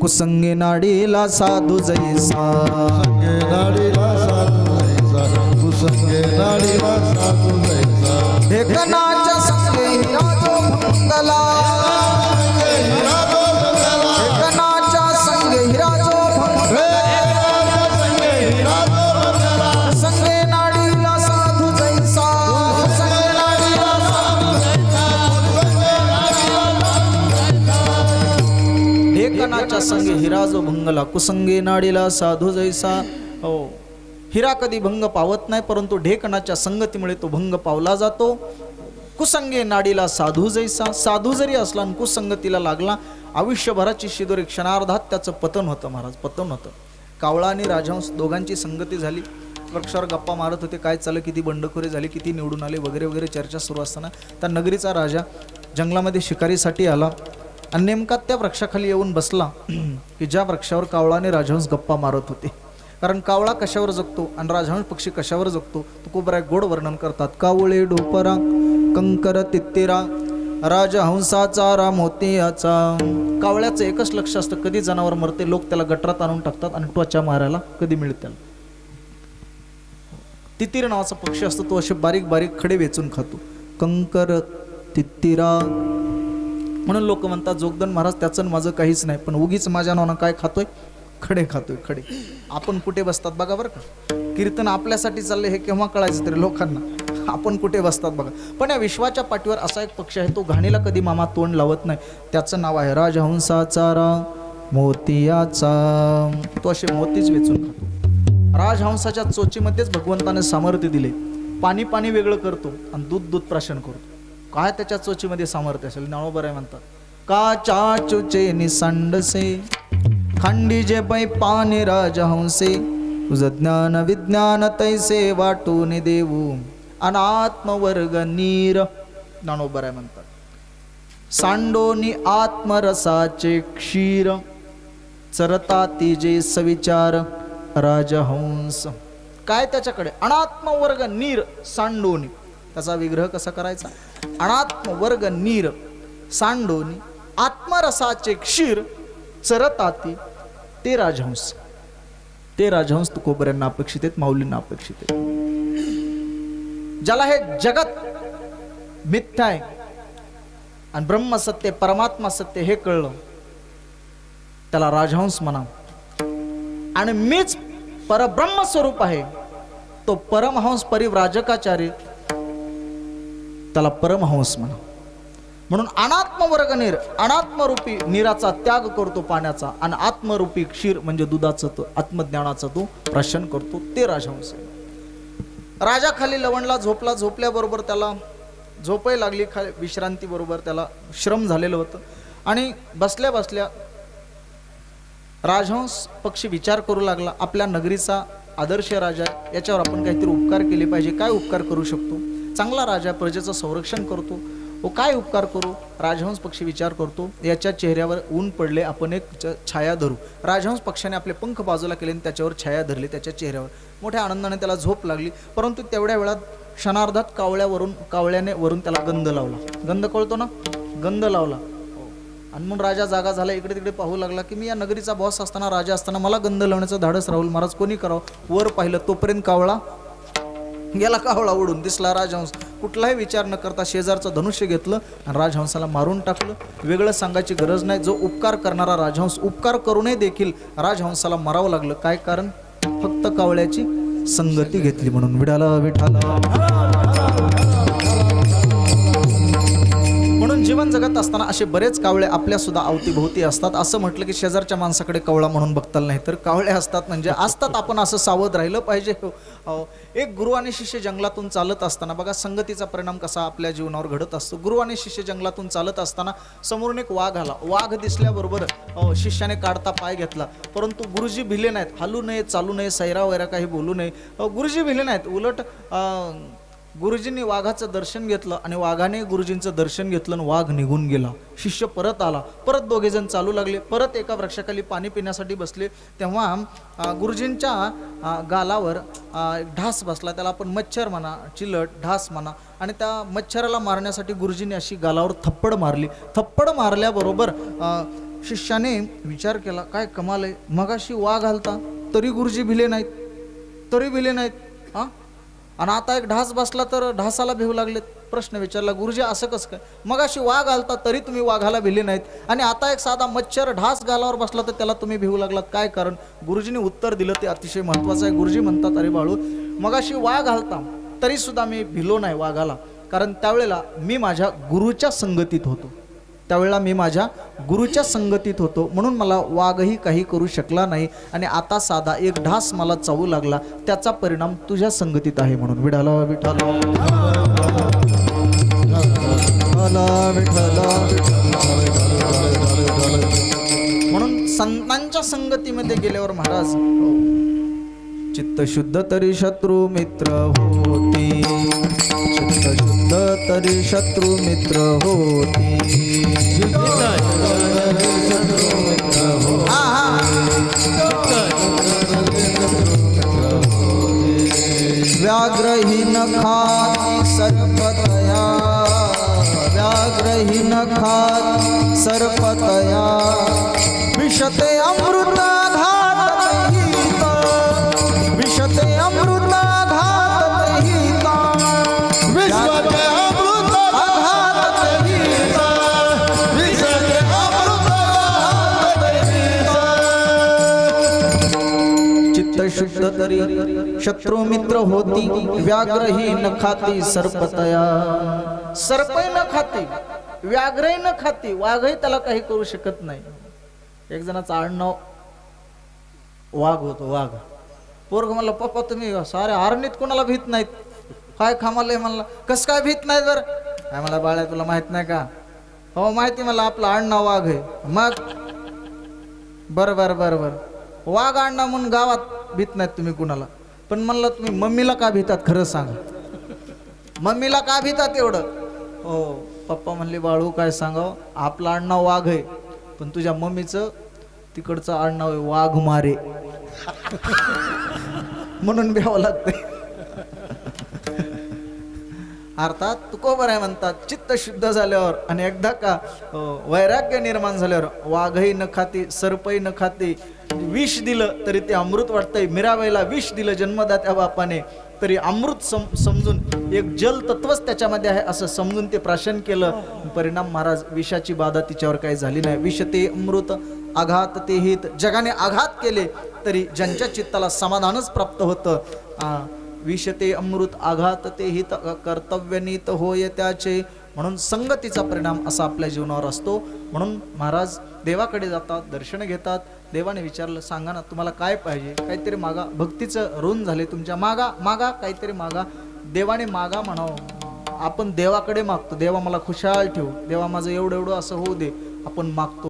कुसंगे नाडीला साधू जैसा. संगे नाडीला साधू जैसा. कुसंगे नाडीला साधू जैसा ढेकणाच्या संगे हिराजो भंगला ढेकणाच्या हिरा जो भंगला कुसंगे नाडीला साधू जैसा. हो. हिरा कधी भंग पावत नाही परंतु ढेकणाच्या संगतीमुळे तो भंग पावला जातो. कुसंगे नाडीला साधू जैसा. साधू जरी असला आणि कुसंगतीला लागला आयुष्यभराची शिदोरी क्षणार्धात त्याचं पतन होतं महाराज पतन होतं. कावळा आणि राजहंस दोघांची संगती झाली. वृक्षावर गप्पा मारत होते काय चाललं किती बंडखोरी झाली किती निवडून आले वगैरे वगैरे चर्चा सुरू असताना. त्या नगरीचा राजा जंगलामध्ये शिकारीसाठी आला. आणि नेमका त्या वृक्षाखाली येऊन बसला की ज्या वृक्षावर कावळाने राजहंस गप्पा मारत होते. कारण कावळा कशावर जगतो आणि राजहंस पक्षी कशावर जगतो तो खूप गोड वर्णन करतात. कावळे डोपरा कंकर तित्तिरा राजहंसाचा रा याचा. कावळ्याचं एकच लक्ष असतं कधी जनावर मरते लोक त्याला गटरात आणून टाकतात आणि त्वचा मारायला कधी मिळत त्याला. तितीर नावाचा पक्षी असतो तो असे बारीक बारीक खडे वेचून खातो. कंकर तित्तिरा म्हणून लोक म्हणतात जोगदन महाराज त्याचं माझं काहीच नाही पण उगीच माझ्या नावानं काय खातोय? खडे खातोय खडे. आपण कुठे बसतात बघा बरं का? कीर्तन आपल्यासाठी चाललंय हे केव्हा कळायचं तरी लोकांना? आपण कुठे बसतात बघा? पण या विश्वाच्या पाठीवर असा एक पक्ष आहे तो घाणीला कधी मामा तोंड लावत नाही. त्याचं नाव आहे राजहंसाचा रा मोतियाचा. तो असे मोतीच वेचून खातो. राजहंसाच्या चोचीमध्येच भगवंताने सामर्थ्य दिले. पाणी पाणी वेगळं करतो आणि दूध दूध प्राशन करतो. काय त्याच्या चोचीमध्ये सामर्थ्य असेल? नाव आहे म्हणतात. का चाचुचे निसंडसे खंडी जे पै पाणी राजहंसे तुझं ज्ञान विज्ञान तैसे वाटून देऊ. अनात्मवर्ग नीर. नाणो आहे म्हणतात. सांडोनी आत्मरसाचे क्षीर. चरता तिजे सविचार राजहंस काय त्याच्याकडे? अनात्मवर्ग नीर सांडोनी. त्याचा विग्रह कसा करायचा? अनात्म वर्ग नीर सांडोनी आत्मरसाचे क्षीर चरताती ते राजहंस ते राजहंस तुकोबऱ्यांना अपेक्षित आहेत माऊलींना अपेक्षित आहेत. ज्याला हे जगत मिथ्या आहे आणि ब्रह्म सत्य परमात्मा सत्य हे कळलं त्याला राजहंस म्हणा. आणि मीच परब्रह्म स्वरूप आहे तो परमहंस परिव्राजकाचार्य त्याला परमहंस म्हणा. म्हणून अनात्मवर्ग नीर अनात्मरूपी नीराचा त्याग करतो पाण्याचा आणि आत्मरूपी क्षीर म्हणजे दुधाचं तो आत्मज्ञानाचं तो प्राशन करतो ते राजहंस आहे. राजा खाली लवणला झोपला झोपल्याबरोबर त्याला झोपही लागली खाली विश्रांती बरोबर त्याला श्रम झालेलं होतं. आणि बसल्या बसल्या राजहंस पक्षी विचार करू लागला आपल्या नगरीचा आदर्श राजा याच्यावर आपण काहीतरी उपकार केले पाहिजे काय उपकार करू शकतो? चांगला राजा प्रजेचं संरक्षण करतो. व काय उपकार करू? राजहंस पक्षी विचार करतो. याच्या चेहऱ्यावर ऊन पडले आपण एक च- छाया धरू. राजहंस पक्षाने आपले पंख बाजूला केले आणि त्याच्यावर छाया धरली त्याच्या चेहऱ्यावर. मोठ्या आनंदाने त्याला झोप लागली परंतु तेवढ्या वेळात क्षणार्धात कावळ्यावरून कावळ्याने वरून त्याला गंध लावला. गंध कळतो ना? गंध लावला. आणि मग राजा जागा झाला इकडे तिकडे पाहू लागला की मी या नगरीचा बॉस असताना राजा असताना मला गंध लावण्याचं धाडस राहुल महाराज कोणी करावं? वर पाहिलं तोपर्यंत कावळा गेला कावळा उडून दिसला राजहंस. कुठलाही विचार न करता शेजारचं धनुष्य घेतलं आणि राजहंसाला मारून टाकलं. वेगळं सांगायची गरज नाही. जो उपकार करणारा राजहंस उपकार करूनही देखील राजहंसाला मारावं लागलं. काय कारण? फक्त कावळ्याची संगती घेतली म्हणून. विडाला विठाला जगत असताना असे बरेच कावळे आपल्या सुद्धा अवतीभोवती असतात. असं म्हटलं की शेजारच्या माणसाकडे कावळा म्हणून बघताल नाही तर कावळे असतात म्हणजे असतात आपण असं सावध राहिलं पाहिजे. हो, हो. एक गुरु आणि शिष्य जंगलातून चालत असताना बघा संगतीचा परिणाम कसा आपल्या जीवनावर घडत असतो. गुरु आणि शिष्य जंगलातून चालत असताना समोरून एक वाघ आला. वाघ दिसल्याबरोबर हो, शिष्याने काढता पाय घेतला. परंतु गुरुजी भिले नाहीत. हलू नये चालू नये सैरा वैरा काही बोलू नये. गुरुजी भिले नाहीत. उलट अं, गुरुजींनी वाघाचं दर्शन घेतलं आणि वाघाने गुरुजींचं दर्शन घेतलं आणि वाघ निघून गेला. शिष्य परत आला. परत दोघे जण चालू लागले. परत एका वृक्षाखाली पाणी पिण्यासाठी बसले. तेव्हा गुरुजींच्या गालावर एक ढास बसला. त्याला आपण मच्छर म्हणा चिलट ढास म्हणा. आणि त्या मच्छराला मारण्यासाठी गुरुजींनी अशी गालावर थप्पड मारली. थप्पड मारल्याबरोबर शिष्याने विचार केला काय कमाल आहे. मगाशी वाघ घालता तरी गुरुजी भिले नाहीत. तरी भिले नाहीत. हां? आणि आता एक ढास बसला तर ढासाला भिवू लागलेत. प्रश्न विचारला गुरुजी असं कसं काय? मगाशी वाघ घालता तरी तुम्ही वाघाला भिले नाहीत. आणि आता एक साधा मच्छर ढास गालावर बसला तर त्याला तुम्ही भिवू लागलात. काय कारण? गुरुजीने उत्तर दिलं ते अतिशय महत्त्वाचं आहे. गुरुजी म्हणतात अरे बाळू मगाशी वाघ घालता तरी सुद्धा मी भिलो नाही वाघाला. कारण त्यावेळेला मी माझ्या गुरुच्या संगतीत होतो. त्यावेळेला मी माझ्या गुरुच्या संगतीत होतो. म्हणून मला वाघही काही करू शकला नाही आणि आता साधा एक ढास मला चावू लागला. त्याचा परिणाम तुझ्या संगतीत आहे म्हणून. विठाला विठाला म्हणून संतांच्या संगतीमध्ये गेल्यावर महाराज हो. चित्त शुद्ध तरी शत्रू मित्र होती. चित्त तरी शत्रू मित्र होती. हा, व्याघ्रहीन खाती सर्पतया. व्याघ्रहीन खाती सर्पतया. विशते अमृत चित्त शुद्ध तरी. शत्रु मित्र होती व्याघ्र ही न खाती सर्पतया सर्पही न खाती व्याघ्रही न खाती वाघही त्याला काही करू शकत नाही. एक जणाचं आडनाव वाघ होतो वाघ. पोरग म्हणला पप्पा तुम्ही सारे आरणीत कोणाला भीत नाहीत? काय खामालय म्हणला कस काय भीत नाही तर काय मला बाळा तुला माहीत नाही का? हो माहिती मला आपला आडनाव वाघ आहे. मग? बर बर बर बर. वाघ आणणं म्हणून गावात भीत नाहीत तुम्ही कुणाला. पण म्हणलं तुम्ही मम्मीला का भीतात? खरं सांगा. मम्मीला का भीतात एवढं? हो पप्पा म्हणले बाळू काय सांगाव? आपलं आडनाव वाघ आहे. पण तुझ्या मम्मीचं तिकडचं आडनाव आहे वाघ मारे म्हणून भ्यावं लागतंय. अर्थात तुकोबर आहे म्हणतात. चित्त शुद्ध झाल्यावर आणि एकदा का वैराग्य निर्माण झाल्यावर वाघही न खाती सर्पही न खाती विष दिलं तरी ते अमृत वाटतंय. मीराबाईला विष दिलं जन्मदात्या बापाने तरी अमृत सम समजून एक जल तत्वच त्याच्यामध्ये आहे असं समजून ते प्राशन केलं. परिणाम महाराज विषाची बाधा तिच्यावर काही झाली नाही. विष ते अमृत आघात ते हित. जगाने आघात केले तरी ज्यांच्या चित्ताला समाधानच प्राप्त होतं. विषते अमृत आघात ते हित कर्तव्यनीत होय त्याचे. म्हणून संगतीचा परिणाम असा आपल्या जीवनावर असतो. म्हणून महाराज देवाकडे जातात दर्शन घेतात. देवाने विचारलं सांगा ना तुम्हाला काय पाहिजे? काहीतरी मागा. भक्तीचं ऋण झाले तुमच्या. मागा मागा काहीतरी मागा. देवाने मागा म्हणावं. आपण देवाकडे मागतो. देवा मला खुशाल ठेव. देवा माझं एवढं एवढं असं होऊ दे. आपण मागतो.